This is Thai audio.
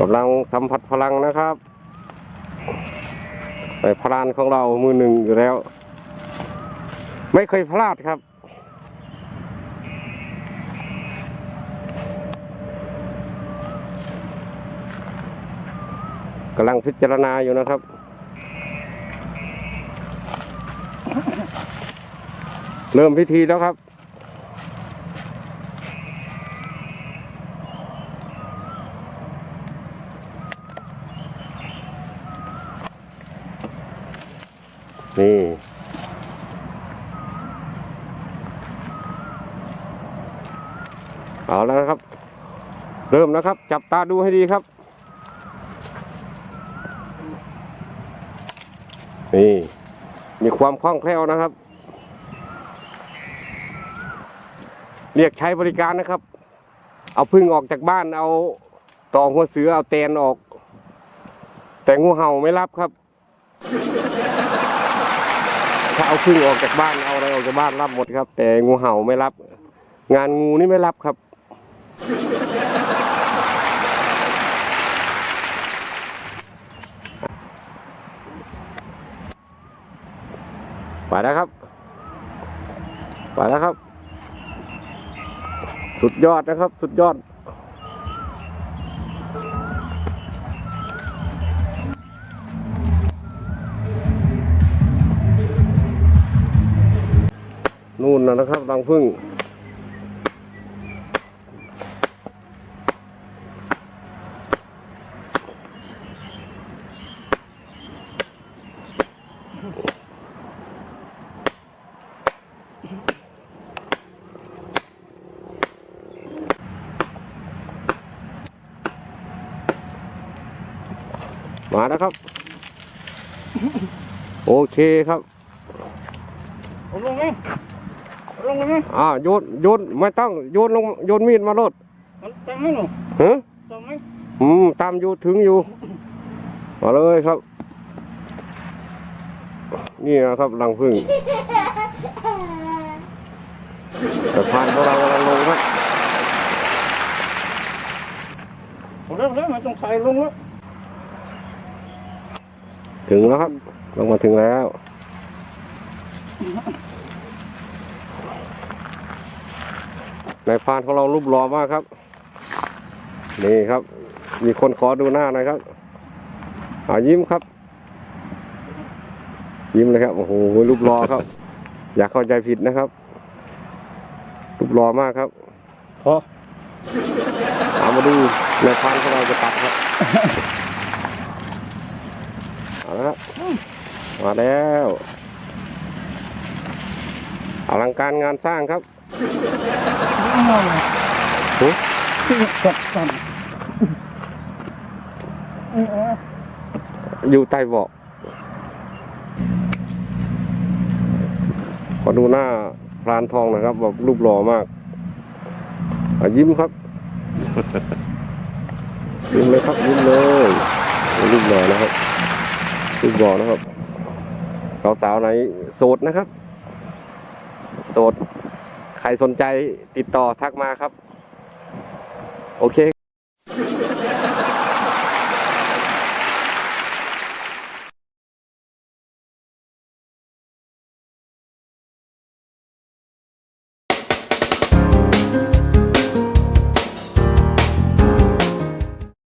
กำลังสัมผัสพลังนะครับในพรานของเรามือหนึ่งอยู่แล้ว ไม่เคยพลาดครับ กำลังพิจารณาอยู่นะครับเริ่มพิธีแล้วครับ นี่เอาแล้วนะครับ เริ่มนะครับ จับตาดูให้ดีครับ นี่มีความคล่องแคล่วนะครับ เรียกใช้บริการนะครับ เอาพึ่งออกจากบ้านเอาต่อหัวเสือเอาแตนออก แต่งูเห่าไม่รับครับ ถ้าเอาพึ่งออกจากบ้านเอาอะไรออกจากบ้านรับหมดครับ แต่งูเห่าไม่รับ งานงูนี่ไม่รับครับ ไปแล้วครับ ไปแล้วครับ สุดยอดนะครับ สุดยอด นู่นนะครับรังพึ่งมาแล้วครับ โอเคครับเอาลงไหม ลงไหมอ่าโยนโยนไม่ต้องโยนลงโยนมีดมาโลดมันตั้งไหมหนูฮะตั้งไหมอืมตามอยู่ถึงอยู่มาเลยครับ นี่นะครับรังพึ่งแต่พานของเรากำลังลงครับเอาเร็วเร็วมันต้องใส่ลงแล้วถึงแล้วครับ ลงมาถึงแล้ว ในพานของเรารูปหล่อมากครับ นี่ครับ มีคนขอดูหน้าหน่อยครับอายิ้มครับ ยิ้มเลยครับโอ้โหรูปหล่อครับ อย่าเข้าใจผิดนะครับ รูปหล่อมากครับพอเอามาดูในพานของเราจะตัดครับเอาละครับมาแล้วอลังการงานสร้างครับ หึที่กับกันอยู่ใต้เบาะขอดูหน้าพรานทองนะครับแบบรูปหล่อมากยิ้มครับยิ้มเลยครับยิ้มเลยรูปหล่อนะครับรูปหล่อนะครับสาวๆไหนโสดนะครับ โสด ใครสนใจติดต่อทักมาครับ โอเค